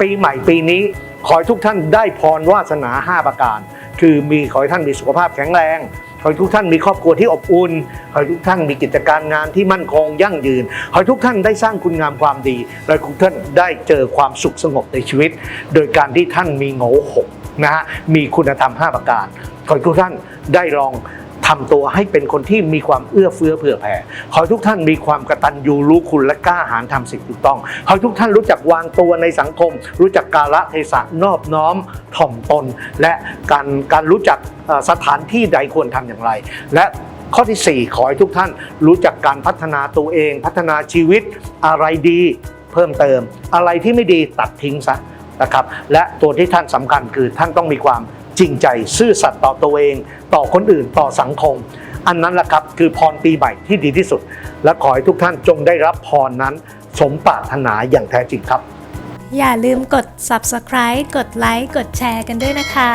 ปีใหม่ปีนี้ ขอให้ทุกท่านได้พรวาสนา 5 ประการ คือมีขอให้ท่านมีสุขภาพแข็งแรง ขอให้ทุกท่านมีครอบครัวที่อบอุ่นขอให้ทุกท่านมีกิจการงานที่มั่นคงยั่งยืน ขอให้ทุกท่านได้สร้างคุณงามความดี และทุกท่านได้เจอความสุขสงบในชีวิต โดยการที่ท่านมีโง่หกนะฮะ มีคุณธรรม 5 ประการ ขอให้ทุกท่านได้ลองทำตัวให้เป็นคนที่มีความเอื้อเฟื้อเผื่อแผ่ ขอให้ทุกท่านมีความกระตัญญูรู้คุณและกล้าหาญทำสิ่งถูกต้อง ขอให้ทุกท่านรู้จักวางตัวในสังคม รู้จักกาละเทศะนอบน้อมถ่อมตน และการการรู้จักสถานที่ใดควรทำอย่างไร และ ข้อที่ 4 ขอให้ทุกท่านรู้จักการพัฒนาตัวเอง พัฒนาชีวิตอะไรดีเพิ่มเติม อะไรที่ไม่ดีตัดทิ้งซะนะครับ และตัวที่ท่านสำคัญคือท่านต้องมีความจริงใจซื่อสัตย์ต่อตัวเอง ต่อคนอื่นต่อสังคม อันนั้นแหละครับคือพรปีใหม่ที่ดีที่สุด และขอให้ทุกท่านจงได้รับพรนั้น สมปรารถนาอย่างแท้จริงครับ อย่าลืมกด subscribe กดไลค์กดแชร์กันด้วยนะคะ